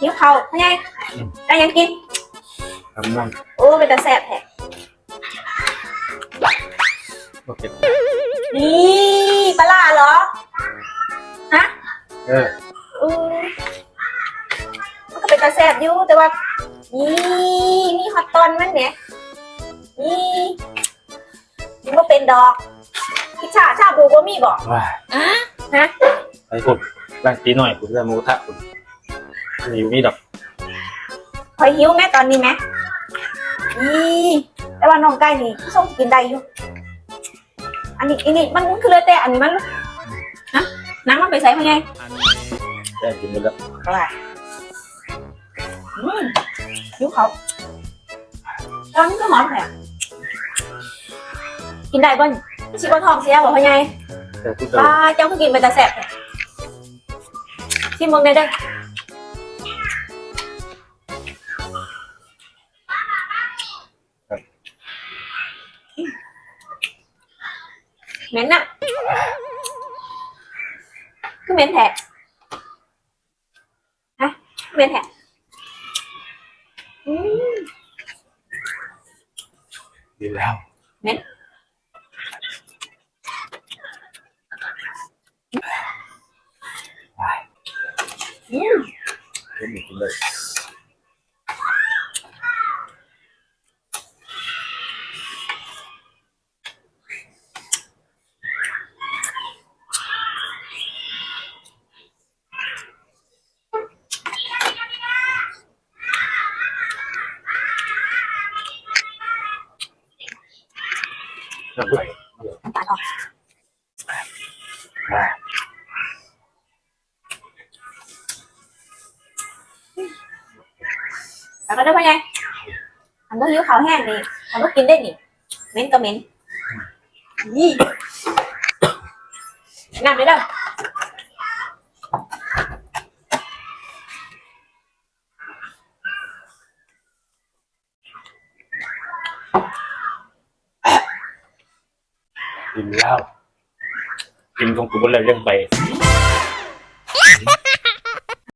หิวเขาพ่อใหญ่ได้ยังกินทำม่วงโอ้เป็นตาแสบแท้โอเคนี่ปลาร้าเหรอฮะเอออือมันก็เป็นตาแสบอยู่แต่ว่านี่มีฮอตตอนมันเนี่ยนี่มันก็เป็นดอกพิชชาชาบูก็มีบอกว้าฮะไปคุณร่างตีหน่อยคุณจะมูทะคุณ อยู่นี่ดอกคอยหิวไหมตอนนี้ไหมนี่แต่ว่าน้องไก่นี่ส่งกินได้อยู่ อันนี้อันนี้มันคือเลยแต่อันนี้มันฮะน้ำมันไปใส่มาไงแจ้งกินไปแล้วอะไรอืมหิวเขาตอนนี้ก็หอมแผลกินได้บ่นชิบะทองเสียบอกพ่อไงแต่คุณจะป้าเจ้าก็กินไปแต่แสบแท้ชิมมึงได้เด้อเ mến ạ. Cứ mến thẻ hả? Mến thẻ đi nào. Mến. Cái mình cũng đây Tạm thôi. Cảm ơn các bạn. Anh có hiếu khó hàng này, anh có kín đây nhỉ? Mến comment. Gì? Nằm đấy đâu? กินเหล้ากินแล้วกินของกูบนแล้วยังไป